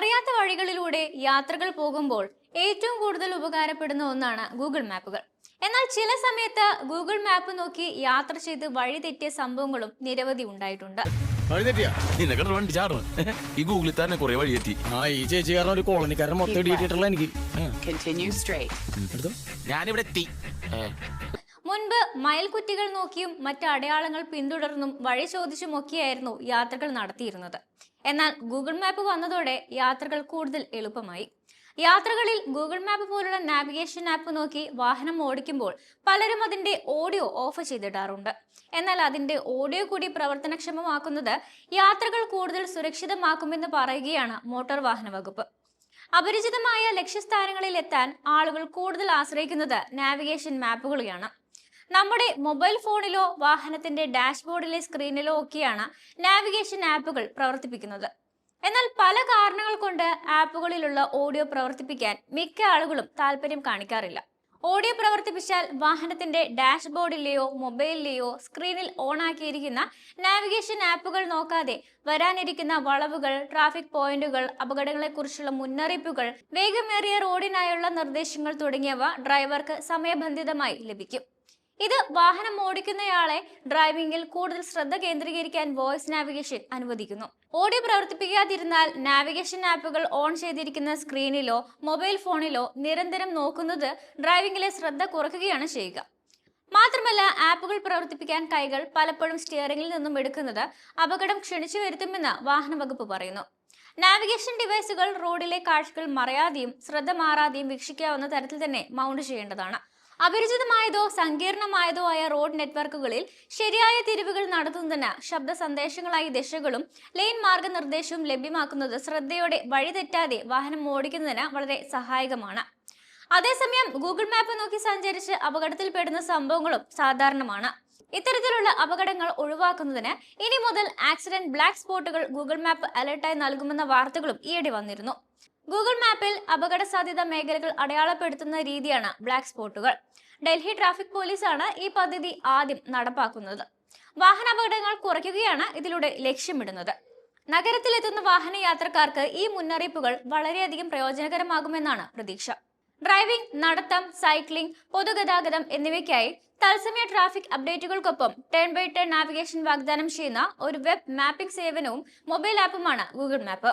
അറിയാത്ത വഴികളിലൂടെ യാത്രകൾ പോകുമ്പോൾ ഏറ്റവും കൂടുതൽ ഉപകാരപ്പെടുന്ന ഒന്നാണ് ഗൂഗിൾ മാപ്പുകൾ. എന്നാൽ ചില സമയത്ത് ഗൂഗിൾ മാപ്പ് നോക്കി യാത്ര ചെയ്ത് വഴി തെറ്റിയ സംഭവങ്ങളും നിരവധി ഉണ്ടായിട്ടുണ്ട്. വഴി തെറ്റിയാ? നിനക്ക് വണ്ടി ചാടുന്നു ഈ ഗൂഗിളിൽ തന്നെ കുറെ ആ ഈ ചേച്ചി കാരണം ഒരു കോളനിക്കാരൻ മൊത്തം ഇടിയിട്ടിട്ടുള്ള എനിക്ക്. ഞാനിവിടെ എത്തി. മുൻപ് മയൽക്കുറ്റികൾ നോക്കിയും മറ്റ് അടയാളങ്ങൾ പിന്തുടർന്നും വഴി ചോദിച്ചുമൊക്കെയായിരുന്നു യാത്രകൾ നടത്തിയിരുന്നത്. എന്നാൽ ഗൂഗിൾ മാപ്പ് വന്നതോടെ യാത്രകൾ കൂടുതൽ എളുപ്പമായി. യാത്രകളിൽ ഗൂഗിൾ മാപ്പ് പോലുള്ള നാവിഗേഷൻ ആപ്പ് നോക്കി വാഹനം ഓടിക്കുമ്പോൾ പലരും അതിന്റെ ഓഡിയോ ഓഫ് ചെയ്തിടാറുണ്ട്. എന്നാൽ അതിന്റെ ഓഡിയോ കൂടി പ്രവർത്തനക്ഷമമാക്കുന്നത് യാത്രകൾ കൂടുതൽ സുരക്ഷിതമാക്കുമെന്ന് പറയുകയാണ് മോട്ടോർ വാഹന വകുപ്പ്. അപരിചിതമായ ലക്ഷ്യസ്ഥാനങ്ങളിൽ എത്താൻ ആളുകൾ കൂടുതൽ ആശ്രയിക്കുന്നത് നാവിഗേഷൻ മാപ്പുകളെയാണ്. നമ്മുടെ മൊബൈൽ ഫോണിലോ വാഹനത്തിന്റെ ഡാഷ്ബോർഡിലെ സ്ക്രീനിലോ ഒക്കെയാണ് നാവിഗേഷൻ ആപ്പുകൾ പ്രവർത്തിപ്പിക്കുന്നത്. എന്നാൽ പല കാരണങ്ങൾ കൊണ്ട് ആപ്പുകളിലുള്ള ഓഡിയോ പ്രവർത്തിപ്പിക്കാൻ മിക്ക ആളുകളും താല്പര്യം കാണിക്കാറില്ല. ഓഡിയോ പ്രവർത്തിപ്പിച്ചാൽ വാഹനത്തിന്റെ ഡാഷ്ബോർഡിലെയോ മൊബൈലിലെയോ സ്ക്രീനിൽ ഓൺ ആക്കിയിരിക്കുന്ന നാവിഗേഷൻ ആപ്പുകൾ നോക്കാതെ വരാനിരിക്കുന്ന വളവുകൾ ട്രാഫിക് പോയിന്റുകൾ അപകടങ്ങളെക്കുറിച്ചുള്ള മുന്നറിയിപ്പുകൾ വേഗമേറിയ റോഡിനായുള്ള നിർദ്ദേശങ്ങൾ തുടങ്ങിയവ ഡ്രൈവർക്ക് സമയബന്ധിതമായി ലഭിക്കും. ഇത് വാഹനം ഓടിക്കുന്നയാളെ ഡ്രൈവിംഗിൽ കൂടുതൽ ശ്രദ്ധ കേന്ദ്രീകരിക്കാൻ വോയിസ് നാവിഗേഷൻ അനുവദിക്കുന്നു. ഓഡിയോ പ്രവർത്തിപ്പിക്കാതിരുന്നാൽ നാവിഗേഷൻ ആപ്പുകൾ ഓൺ ചെയ്തിരിക്കുന്ന സ്ക്രീനിലോ മൊബൈൽ ഫോണിലോ നിരന്തരം നോക്കുന്നത് ഡ്രൈവിംഗിലെ ശ്രദ്ധ കുറയ്ക്കുകയാണ് ചെയ്യുക. മാത്രമല്ല ആപ്പുകൾ പ്രവർത്തിപ്പിക്കാൻ കൈകൾ പലപ്പോഴും സ്റ്റിയറിംഗിൽ നിന്നും എടുക്കുന്നത് അപകടം ക്ഷണിച്ചു വരുത്തുമെന്ന് വാഹന വകുപ്പ് പറയുന്നു. നാവിഗേഷൻ ഡിവൈസുകൾ റോഡിലെ കാഴ്ചകൾ മറയാതെയും ശ്രദ്ധ മാറാതെയും വീക്ഷിക്കാവുന്ന തരത്തിൽ തന്നെ മൗണ്ട് ചെയ്യേണ്ടതാണ്. അപരിചിതമായതോ സങ്കീർണമായതോ ആയ റോഡ് നെറ്റ്വർക്കുകളിൽ ശരിയായ തിരിവുകൾ നടത്തുന്നതിന് ശബ്ദ സന്ദേശങ്ങളായി ദിശകളും ലൈൻ മാർഗനിർദ്ദേശവും ലഭ്യമാക്കുന്നത് ശ്രദ്ധയോടെ വഴിതെറ്റാതെ വാഹനം ഓടിക്കുന്നതിന് വളരെ സഹായകമാണ്. അതേസമയം ഗൂഗിൾ മാപ്പ് നോക്കി സഞ്ചരിച്ച് അപകടത്തിൽപ്പെടുന്ന സംഭവങ്ങളും സാധാരണമാണ്. ഇത്തരത്തിലുള്ള അപകടങ്ങൾ ഒഴിവാക്കുന്നതിന് ഇനി മുതൽ ആക്സിഡന്റ് ബ്ലാക്ക് സ്പോട്ടുകൾ ഗൂഗിൾ മാപ്പ് അലർട്ടായി നൽകുമെന്ന വാർത്തകളും ഈയിടെ വന്നിരുന്നു. ഗൂഗിൾ മാപ്പിൽ അപകട സാധ്യത മേഖലകൾ അടയാളപ്പെടുത്തുന്ന രീതിയാണ് ബ്ലാക്ക് സ്പോട്ടുകൾ ഡൽഹി ട്രാഫിക് പോലീസാണ് ഈ പദ്ധതി ആദ്യം നടപ്പാക്കുന്നത്. വാഹനാപകടങ്ങൾ കുറയ്ക്കുകയാണ് ഇതിലൂടെ ലക്ഷ്യമിടുന്നത്. നഗരത്തിലെത്തുന്ന വാഹന യാത്രക്കാർക്ക് ഈ മുന്നറിയിപ്പുകൾ വളരെയധികം പ്രയോജനകരമാകുമെന്നാണ് പ്രതീക്ഷ. ഡ്രൈവിംഗ് നടത്തം സൈക്ലിംഗ് പൊതുഗതാഗതം എന്നിവയ്ക്കായി തത്സമയ ട്രാഫിക് അപ്ഡേറ്റുകൾക്കൊപ്പം ടേൺ ബൈ ടേൺ നാവിഗേഷൻ വാഗ്ദാനം ചെയ്യുന്ന ഒരു വെബ് മാപ്പിംഗ് സേവനവും മൊബൈൽ ആപ്പുമാണ് ഗൂഗിൾ മാപ്പ്